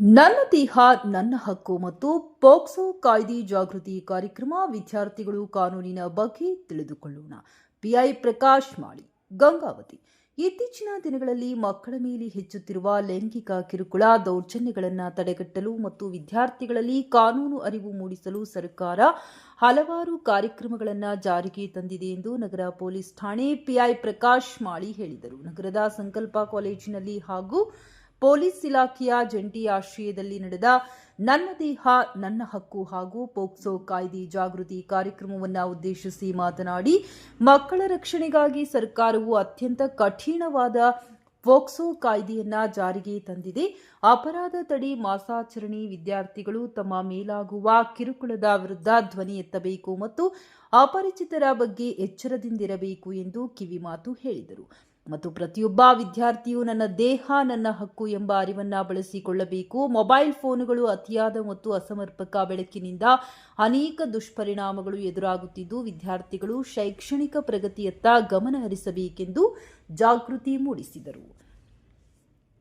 ನನ್ನ ದೇಹ, ನನ್ನ ಹಕ್ಕು ಮತ್ತು ಪೋಕ್ಸೋ ಕಾಯ್ದೆ ಜಾಗೃತಿ ಕಾರ್ಯಕ್ರಮ ವಿದ್ಯಾರ್ಥಿಗಳು ಕಾನೂನಿನ ಬಗ್ಗೆ ತಿಳಿದುಕೊಳ್ಳೋಣ. ಪಿಐ ಪ್ರಕಾಶ್ ಮಾಳಿ, ಗಂಗಾವತಿ. ಇತ್ತೀಚಿನ ದಿನಗಳಲ್ಲಿ ಮಕ್ಕಳ ಮೇಲೆ ಹೆಚ್ಚುತ್ತಿರುವ ಲೈಂಗಿಕ ಕಿರುಕುಳ ದೌರ್ಜನ್ಯಗಳನ್ನು ತಡೆಗಟ್ಟಲು ಮತ್ತು ವಿದ್ಯಾರ್ಥಿಗಳಲ್ಲಿ ಕಾನೂನು ಅರಿವು ಮೂಡಿಸಲು ಸರ್ಕಾರ ಹಲವಾರು ಕಾರ್ಯಕ್ರಮಗಳನ್ನು ಜಾರಿಗೆ ತಂದಿದೆ ಎಂದು ನಗರ ಪೊಲೀಸ್ ಠಾಣೆ ಪಿಐ ಪ್ರಕಾಶ್ ಮಾಳಿ ಹೇಳಿದರು. ನಗರದ ಸಂಕಲ್ಪ ಕಾಲೇಜಿನಲ್ಲಿ ಹಾಗೂ ಪೊಲೀಸ್ ಇಲಾಖೆಯ ಜಂಟಿ ಆಶ್ರಯದಲ್ಲಿ ನಡೆದ ನನ್ನ ದೇಹ, ನನ್ನ ಹಕ್ಕು ಹಾಗೂ ಪೋಕ್ಸೋ ಕಾಯ್ದೆ ಜಾಗೃತಿ ಕಾರ್ಯಕ್ರಮವನ್ನು ಉದ್ದೇಶಿಸಿ ಮಾತನಾಡಿ, ಮಕ್ಕಳ ರಕ್ಷಣೆಗಾಗಿ ಸರ್ಕಾರವು ಅತ್ಯಂತ ಕಠಿಣವಾದ ಪೋಕ್ಸೋ ಕಾಯ್ದೆಯನ್ನ ಜಾರಿಗೆ ತಂದಿದೆ. ಅಪರಾಧ ತಡೆ ಮಾಸಾಚರಣೆ, ವಿದ್ಯಾರ್ಥಿಗಳು ತಮ್ಮ ಮೇಲಾಗುವ ಕಿರುಕುಳದ ವಿರುದ್ಧ ಧ್ವನಿ ಎತ್ತಬೇಕು ಮತ್ತು ಅಪರಿಚಿತರ ಬಗ್ಗೆ ಎಚ್ಚರದಿಂದಿರಬೇಕು ಎಂದು ಕಿವಿಮಾತು ಹೇಳಿದರು. ಮತ್ತು ಪ್ರತಿಯೊಬ್ಬ ವಿದ್ಯಾರ್ಥಿಯು ನನ್ನ ದೇಹ, ನನ್ನ ಹಕ್ಕು ಎಂಬ ಅರಿವನ್ನು ಬಳಸಿಕೊಳ್ಳಬೇಕು. ಮೊಬೈಲ್ ಫೋನುಗಳು ಅತಿಯಾದ ಮತ್ತು ಅಸಮರ್ಪಕ ಬೆಳಕಿನಿಂದ ಅನೇಕ ದುಷ್ಪರಿಣಾಮಗಳು ಎದುರಾಗುತ್ತಿದ್ದು, ವಿದ್ಯಾರ್ಥಿಗಳು ಶೈಕ್ಷಣಿಕ ಪ್ರಗತಿಯತ್ತ ಗಮನ ಹರಿಸಬೇಕೆಂದು ಜಾಗೃತಿ ಮೂಡಿಸಿದರು.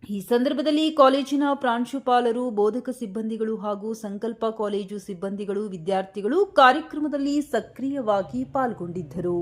ಈ ಸಂದರ್ಭದಲ್ಲಿ ಕಾಲೇಜಿನ ಪ್ರಾಂಶುಪಾಲರು, ಬೋಧಕ ಸಿಬ್ಬಂದಿಗಳು ಹಾಗೂ ಸಂಕಲ್ಪ ಕಾಲೇಜು ಸಿಬ್ಬಂದಿಗಳು, ವಿದ್ಯಾರ್ಥಿಗಳು ಕಾರ್ಯಕ್ರಮದಲ್ಲಿ ಸಕ್ರಿಯವಾಗಿ ಪಾಲ್ಗೊಂಡಿದ್ದರು.